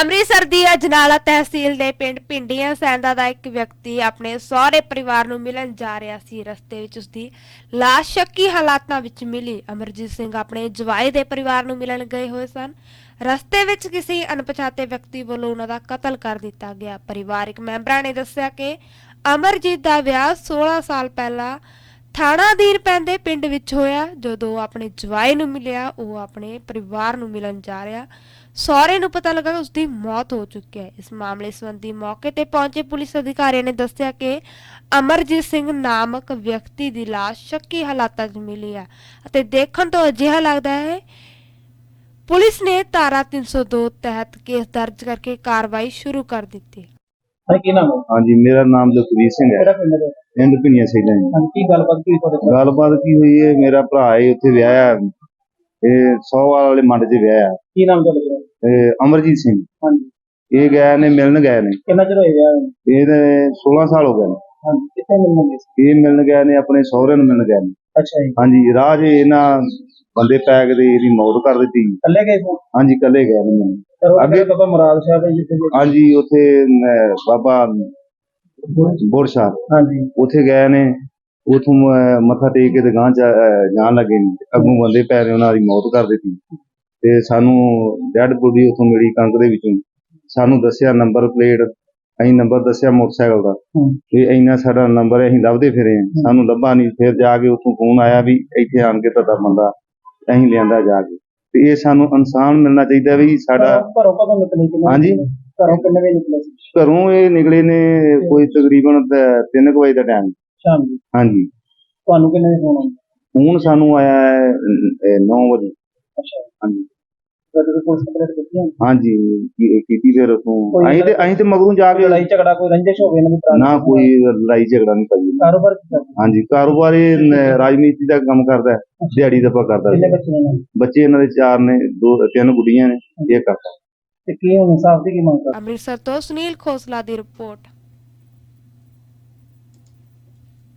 ਅੰਮ੍ਰਿਤਸਰ ਦੀ ਅਜਨਾਲਾ ਤਹਿਸੀਲ ਦੇ ਪਿੰਡ ਪਿੰਡੀਆਂ ਸੈਂਦਾ ਦਾ ਇੱਕ ਵਿਅਕਤੀ ਆਪਣੇ ਸਹੁਰੇ ਪਰਿਵਾਰ ਨੂੰ ਮਿਲਣ ਜਾ ਰਿਹਾ ਸੀ। ਰਸਤੇ ਵਿੱਚ ਉਸਦੀ ਲਾਸ਼ ਸ਼ੱਕੀ ਹਾਲਾਤਾਂ ਵਿੱਚ ਮਿਲੀ। ਅਮਰਜੀਤ ਸਿੰਘ ਆਪਣੇ ਜਵਾਈ ਦੇ ਪਰਿਵਾਰ ਨੂੰ ਮਿਲਣ ਗਏ ਹੋਏ ਸਨ। ਰਸਤੇ ਵਿੱਚ ਕਿਸੇ ਅਣਪਛਾਤੇ ਵਿਅਕਤੀ ਵੱਲੋਂ ਉਹਨਾਂ ਦਾ ਕਤਲ ਕਰ ਦਿੱਤਾ ਗਿਆ। ਪਰਿਵਾਰਕ ਮੈਂਬਰਾਂ ਨੇ ਦੱਸਿਆ ਕਿ ਅਮਰਜੀਤ ਦਾ ਵਿਆਹ 16 ਸਾਲ ਪਹਿਲਾਂ ਥਾਣਾ ਅਧੀਨ ਪੈਂਦੇ ਪਿੰਡ ਵਿੱਚ ਹੋਇਆ, ਜਦੋਂ ਆਪਣੇ ਜਵਾਈ ਨੂੰ ਮਿਲਿਆ, ਉਹ ਆਪਣੇ ਪਰਿਵਾਰ ਨੂੰ ਮਿਲਣ ਜਾ ਰਿਹਾ। ਸਹੁਰੇ ਨੂੰ ਪਤਾ ਲੱਗਾ ਕਿ ਉਸਦੀ ਮੌਤ ਹੋ ਚੁੱਕੀ ਹੈ। ਇਸ ਮਾਮਲੇ ਸੰਬੰਧੀ ਮੌਕੇ ਤੇ ਪਹੁੰਚੇ ਪੁਲਿਸ ਅਧਿਕਾਰੀਆਂ ਨੇ ਦੱਸਿਆ ਕਿ ਅਮਰਜੀਤ ਸਿੰਘ ਨਾਮਕ ਵਿਅਕਤੀ ਦੀ ਲਾਸ਼ ਸ਼ੱਕੀ ਹਾਲਾਤਾਂ 'ਚ ਮਿਲੀ ਹੈ ਅਤੇ ਦੇਖਣ ਤੋਂ ਅਜਿਹਾ ਲੱਗਦਾ ਹੈ, ਪੁਲਿਸ ਨੇ ਧਾਰਾ 302 ਤਹਿਤ ਕੇਸ ਦਰਜ ਕਰਕੇ ਕਾਰਵਾਈ ਸ਼ੁਰੂ ਕਰ ਦਿੱਤੀ। ਹਾਂ ਕੀ ਨਾਮ ਹੈ? ਹਾਂਜੀ ਮੇਰਾ ਨਾਮ ਜਸਵੀਰ ਸਿੰਘ ਹੈ। ਕਿਹੜਾ ਪਿੰਡ ਹੈ? ਪਿੰਡ ਪਿੰਨੀਆਂ ਸੈਲਾਂ ਜੀ। ਹਾਂ ਕੀ ਗੱਲਬਾਤ ਕੀ ਤੁਹਾਡੇ ਨਾਲ? ਗੱਲਬਾਤ ਕੀ ਹੋਈ ਹੈ ਮੇਰਾ ਭਰਾ ਹੈ ਉੱਥੇ ਵਿਆਹਿਆ ਇਹ ਸੋਹਵਾਲ ਵਾਲੇ ਮੰਡ 'ਚ ਵਿਆਹਿਆ ਕੀ ਨਾਮ ਤੁਹਾਡੇ ਦਾ? ਇਹ ਅਮਰਜੀਤ ਸਿੰਘ। ਹਾਂਜੀ। ਇਹ ਗਏ ਨੇ ਮਿਲਣ ਗਏ ਨੇ। ਕਿੰਨਾ ਚਿਰ ਹੋਇਆ ਵਿਆਹ ਨੂੰ? ਇਹਦੇ 16 ਸਾਲ ਹੋ ਗਏ ਨੇ। ਹਾਂਜੀ ਕਿੱਥੇ ਮਿਲਣਗੇ ਇਹ ਮਿਲਣ ਗਏ ਨੇ ਆਪਣੇ ਸਹੁਰੇ ਨੂੰ ਮਿਲਣ ਗਏ ਨੇ। ਅੱਛਾ ਜੀ। ਹਾਂਜੀ 'ਚ ਇਹਨਾਂ ਬੰਦੇ ਪੈ ਤੇ ਇਹਦੀ ਮੌਤ ਕਰ ਦਿੱਤੀ। ਕੱਲੇ ਗਏ ਸੀ ਹਾਂਜੀ ਕੱਲੇ ਗਏ ਨੇ। ਮਿਲਣ। ਅੱਗੇ ਅੱਗੇ- ਬਾਬਾ ਮਰਾਦ ਸਾਹਿਬ ਹੈ ਜਿੱਥੇ ਜੀ- ਹਾਂਜੀ ਉੱਥੇ ਬਾਬਾ ਬੋਰਸ਼ਾਹ ਹਾਂਜੀ। ਉੱਥੇ ਗਏ ਨੇ। ਉਥੋਂ ਮੱਥਾ ਟੇਕ ਕੇ ਤੇ ਗਾਂ ਜਾਣ ਲੱਗੇ ਨੇ। ਅੱਗੋਂ ਬੰਦੇ ਪੈ ਰਹੇ ਉਹਨਾਂ ਦੀ ਮੌਤ ਕਰ ਦਿੱਤੀ। ਤੇ ਸਾਨੂੰ ਡੈਡ ਬੋਡੀ ਉਥੋਂ ਮਿਲੀ ਕੰਕ ਦੇ ਵਿੱਚੋਂ। ਸਾਨੂੰ ਦੱਸਿਆ ਨੰਬਰ ਪਲੇਟ ਅਸੀਂ ਨੰਬਰ ਦੱਸਿਆ ਮੋਟਰਸਾਈਕਲ ਦਾ। ਹੂੰ। ਵੀ ਇੰਨਾ ਸਾਡਾ ਨੰਬਰ ਅਸੀਂ ਲੱਭਦੇ ਫਿਰੇ ਹਾਂ। ਸਾਨੂੰ ਲੱਭਾ ਨਹੀਂ ਫਿਰ ਜਾ ਕੇ ਉਥੋਂ ਫੋਨ ਆਇਆ ਵੀ ਇੱਥੇ ਆਣ ਕੇ ਤੁਹਾਡਾ ਬੰਦਾ ਅਸੀਂ ਲਿਆਂਦਾ ਜਾ ਕੇ। ਤੇ ਇਹ ਸਾਨੂੰ ਇਨਸਾਨ ਮਿਲਣਾ ਚਾਹੀਦਾ ਵੀ ਸਾਡਾ ਘਰੋਂ- ਘਰੋਂ ਕਦੋਂ ਨਿਕਲੇ ਕਿੰਨੇ ਹਾਂਜੀ। ਘਰੋਂ ਕਿੰਨੇ ਵਜੇ ਨਿਕਲੇ ਸੀ? ਘਰੋਂ ਇਹ ਨਿਕਲੇ ਨੇ ਕੋਈ ਤਕਰੀਬਨ 3 ਵਜੇ ਦਾ ਟਾਈਮ ਸ਼ਾਮ ਦੀ ਹਾਂਜੀ। ਤੁਹਾਨੂੰ ਕਿੰਨੇ ਵਜੇ ਫੋਨ ਆਇਆ ਹੁਣ ਸਾਨੂੰ ਆਇਆ ਹੈ 9 ਵਜੇ। ਅੱਛਾ। ਹਾਂਜੀ। ਫਿਰ ਤੁਸੀਂ ਪੁਲਿਸ ਕੰਪਲੇਂਟ ਕੀਤੀ ਹੈ? ਹਾਂਜੀ ਕੀ- ਕੀਤੀ ਫਿਰ ਉਥੋਂ। ਕੋਈ ਅਸੀਂ ਤੇ ਅਸੀਂ ਤੇ ਮਗਰੋਂ ਜਾ ਕੇ ਲੜਾਈ ਝਗੜਾ ਕੋਈ ਰੰਜਿਸ਼ ਹੋਵੇ ਇਹਨਾਂ ਦੀ ਪੁਰਾਣੀ? ਨਾ ਕੋਈ ਲੜਾਈ ਝਗੜਾ ਨਹੀਂ ਪਈ ਕਾਰੋਬਾਰ ਕੀ ਕਰਦੇ? ਹਾਂਜੀ ਕਾਰੋਬਾਰ ਇਹ ਨ- ਰਾਜਨੀਤੀ ਦਾ ਕੰਮ ਕਰਦਾ ਹੈ ਦਿਹਾੜੀ ਦਾ ਕਰਦਾ ਕਿੰਨੇ ਬੱਚੇ ਨੇ ਇਹਨਾਂ ਦੇ? ਬੱਚੇ ਇਹਨਾਂ ਦੇ ਚਾਰ ਨੇ ਦੋ ਤਿੰਨ ਗੁੱਡੀਆਂ ਨੇ ਇਹ ਕਰਦਾ। ਤੇ ਕੀ ਹੁਣ ਇਨਸਾਫ ਦੀ ਕੀ ਮੰਗ ਅੰਮ੍ਰਿਤਸਰ ਤੋਂ ਸੁਨੀਲ ਖੋਸਲਾ ਦੀ ਰਿਪੋਰਟ।